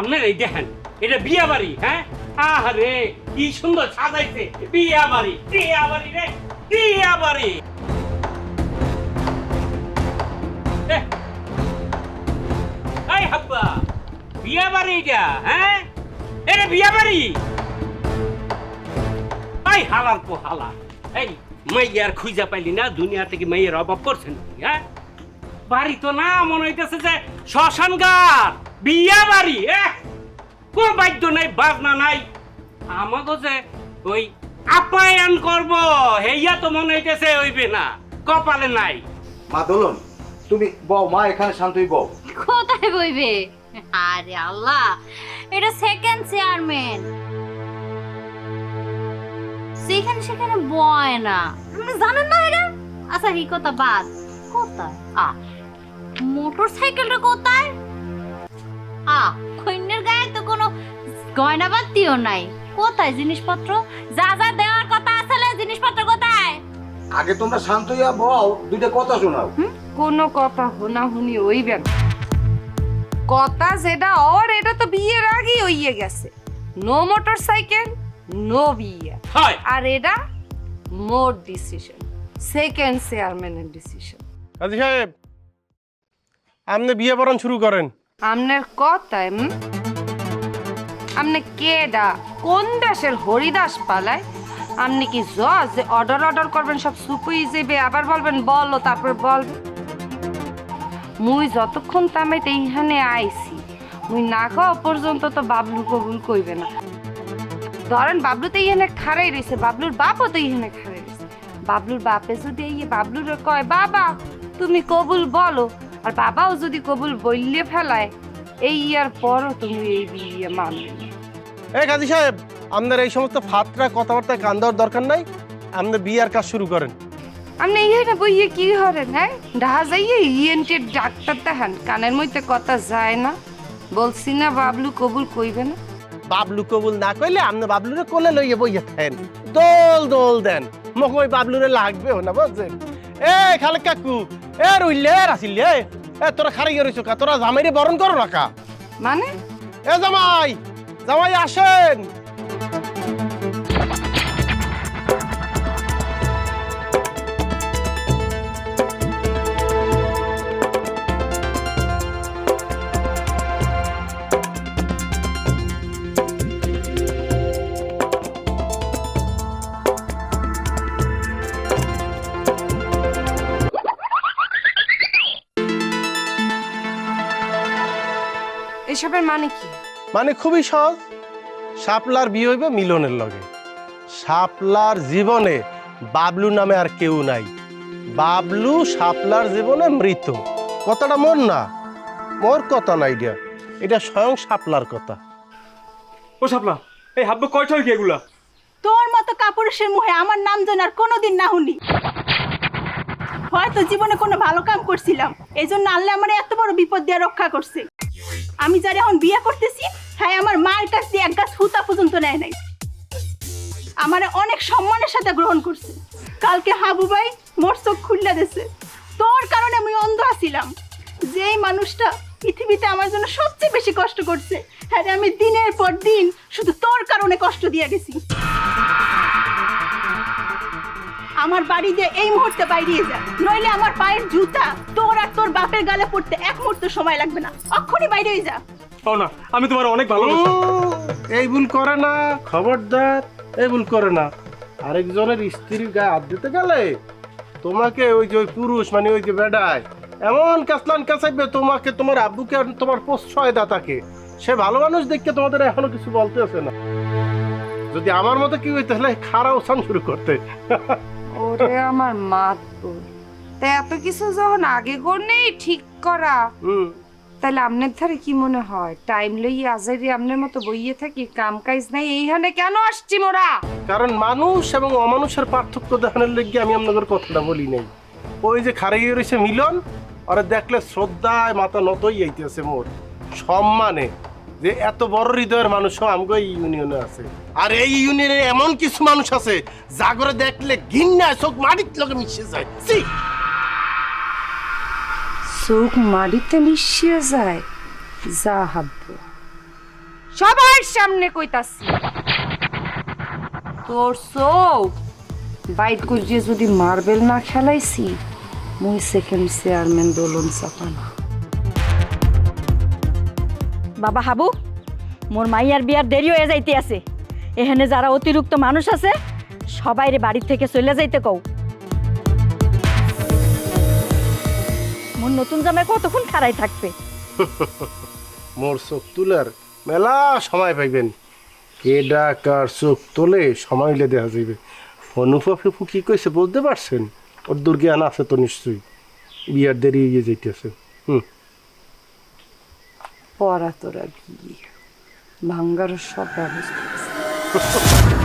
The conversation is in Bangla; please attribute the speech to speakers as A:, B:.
A: আপনার এই দেখেন, এটা বিয়া বাড়ি হ্যাঁ? আরে কি সুন্দর সাজাইছে, বিয়া বাড়ি বিয়া বাড়ি রে, বিয়া বাড়ি। এই বিয়া বাড়ি এটা হ্যাঁ? এটা বিয়া বাড়ি? হালার হালা, এই পাইলি না, দুনিয়া থেকে মাইয়ের অভাব করছেন হ্যাঁ? বাড়ি তো না, মনে হইতেছে যে শ্মশান বিয়া বাড়ি এহ, কোন বাদ্য নাই বাজনা নাই। আমাকে যে ওই আপ্যায়ন করব হেইয়া তো মনে হইতেছে হইবে না কপালে নাই।
B: মা দোলন তুমি বও মা এখানে শান্তই বও
C: কোথায় বইবে? আরে আল্লাহ এটা সেকেন্ড চেয়ারম্যান সেখানে সেখানে বয় না। আপনি জানেন না এটা? আচ্ছা এই কথা বাদ। কোথায়? আ মোটর সাইকেলটা কোথায়? কন্যার গায়ে তো কোনো গয়না বাতিও নাই। কোথায় জিনিসপত্র? যা যা দেওয়ার কথা আসলে জিনিসপত্র কোথায়?
B: আগে তোমরা শান্ত হইয়া বও দুইটা কথা শোনাও।
D: কোনো কথা হুনাহুনি হইবে না কথা যেটা ওর এটা তো বিয়ের আগেই হইয়ে গেছে। নো মোটর সাইকেল নো বিয়ে।
A: হয়!
D: আর এটা মোর ডিসিশন সেকেন্ড চেয়ারম্যানের ডিসিশন
E: কাজী সাহেব আপনি বিয়ে বরণ শুরু করেন।
D: আপনার কথায় হুম? আপনি কেডা, কোন দেশের হরিদাস পালায়? আপনি কি জজ যে অর্ডার অর্ডার করবেন, সব সুপুই যাবে আবার বলবেন, বলো, তারপর বল। মুই যতক্ষণ তামাইতে এইখানে আইছি, মুই না খাওয়া পর্যন্ত তো বাবলু কবুল কইবে না। ধরেন বাবলু তো এইখানে খাড়াই রয়েছে বাবলুর বাপও তো এইখানে খাড়াই রয়েছে বাবলুর বাপে যদি এই বাবলুর কয়, বাবা, তুমি কবুল বলো আর বাবাও যদি কবুল বললে ফেলায় এই ইয়ার পরও তুমি এই বিয়ে মানবে না।
E: এই কাজী সাহেব আপনার এই সমস্ত ফাতরা কথাবার্তা কান দেওয়ার দরকার নাই আপনি বিয়ার কাজ শুরু করেন।
D: আপনি এইখানে বইয়ে কি করেন হ্যাঁ? ডাহা যাইয়ে ইএনটির ডাক্তার দেখান কানের মধ্যে কথা যায় না। বলছি না বাবলু কবুল কইবে না।
E: বাবলু কবুল না কইলে আপনি বাবলুরে কোলে লইয়ে বইয়ে থাকেন। দোল দোল দেন মোক ওই বাবলুরে লাগবেও না বুঝছেন? এ খালে কাকু এ রইলে রাসিলে এ তোরা খারাই রইছো কা? তোরা জামাইরে বরণ করো না কা?
D: মানে?
E: এ জামাই জামাই আসেন।
D: এসবের মানে কি?
E: মানে খুবই সহজ। শাপলার বিয়ে হইবে মিলনের লগে। শাপলার জীবনে বাবলু নামে আর কেউ নাই। বাবলু শাপলার জীবনে মৃত। কথাটা মোর না? মোর কথা না এটা এটা স্বয়ং শাপলার কথা।
F: ও সাপলা এই হাব্বা কয়টা হইকে এগুলা?
G: তোর মতো কাপুরুষের মুখে আমার নাম যেন আর কোনোদিন না শুনি। হয়তো জীবনে কোনো ভালো কাম করছিলাম। এই জন্য আল্লাহ আমার এত বড় বিপদ দিয়ে রক্ষা করছে। আমি যার এখন বিয়ে করতেছি হ্যাঁ আমার মায়ের কাছ দিয়ে এক গাছ হুতা পর্যন্ত নেয় নাই। আমার অনেক সম্মানের সাথে গ্রহণ করছে। কালকে হাবু ভাই মোর চোখ খুললে দিছে। তোর কারণে আমি অন্ধ আছিলাম। যেই মানুষটা পৃথিবীতে আমার জন্য সবচেয়ে বেশি কষ্ট করছে হ্যাঁ আমি দিনের পর দিন শুধু তোর কারণে কষ্ট দিয়ে গেছি। আমার বাড়ি দিয়ে এই মুহূর্তে বাইরিয়ে যা। নইলে আমার পায়ের জুতা তোর আর তোর বাপের গালে পড়তে এক মুহূর্ত সময় লাগবে না। অক্ষরই বাইরে যা।
F: ও না আমি তোমার অনেক ভালোবাসি।
E: উম, এই ভুল করে না। খবরদার এই ভুল করে না। আরেকজনের স্ত্রীর গায়ে হাত দিতে গেলে তোমাকে ওই যে ওই পুরুষ মানে ওই যে বেডায় এমন কাসলান কাসাইবে তোমাকে তোমার আব্বুকে আর তোমার প্রশ্রয় দাতাকে সে ভালো মানুষ দেখতে তোমাদের এখনও কিছু বলতে আছে না। যদি আমার মতো কি হইতে তাহলে খারাপ শুরু করতে।
D: ওরে আমার মাত তা এত কিছু যখন আগে নেই ঠিক করা।
E: হুম।
D: তাহলে আপনার ধারে কি মনে হয়? টাইম লইয়ে আজারি আপনার মতো বইয়ে থাকি কাম কাজ নাই এইখানে কেন আসছি মোরা?
E: কারণ মানুষ এবং অমানুষের পার্থক্য দেখানোর লেগে আমি আপনাদের কথাটা বলি নাই। ওই যে খারাইয়ে রয়েছে মিলন ওরা দেখলে শ্রদ্ধায় মাথা নতই আইতেছে মোর। সম্মানে। যে এত বড় হৃদয়ের মানুষও আমগো এই ইউনিয়নে আছে। আর এই ইউনিয়নে এমন কিছু মানুষ আছে জাগরে দেখলে ঘিন্না চোখ মাটির লগে মিশে যায়!
D: চোখ মাটিতে মিশিয়ে যায় যা হাব্বু সবার সামনে কইতাছি তোর চোখ বাইট করিয়ে যদি মার্বেল না খেলাইছি মুই সেকেন্ড চেয়ারম্যান দোলন চাপানা।
H: বাবা হাবু, মোর মাইয়ার বিয়ার দেরি হয়ে যাইতে আছে। এখানে যারা অতিরিক্ত মানুষ আছে, সবাইরে বাড়ি থেকে চলে যাইতে কও। মোর নতুন জামাই কতক্ষণ খাড়াই থাকবে?
E: মোর চোখ তুলার মেলা সময় পাইবেন। কে ডাক আর চোখ তোলে সময় হইলে দেখা যাইবে। অনুপা ফেপু কি কইছে বলতে পারছেন? ওর দুর্জ্ঞান আছে তো নিশ্চয়ই। বিয়ার দেরি হয়ে যাইতেছে। হুম।
D: পড়া তোরা গিয়ে ভাঙ্গার সব ব্যবস্থা।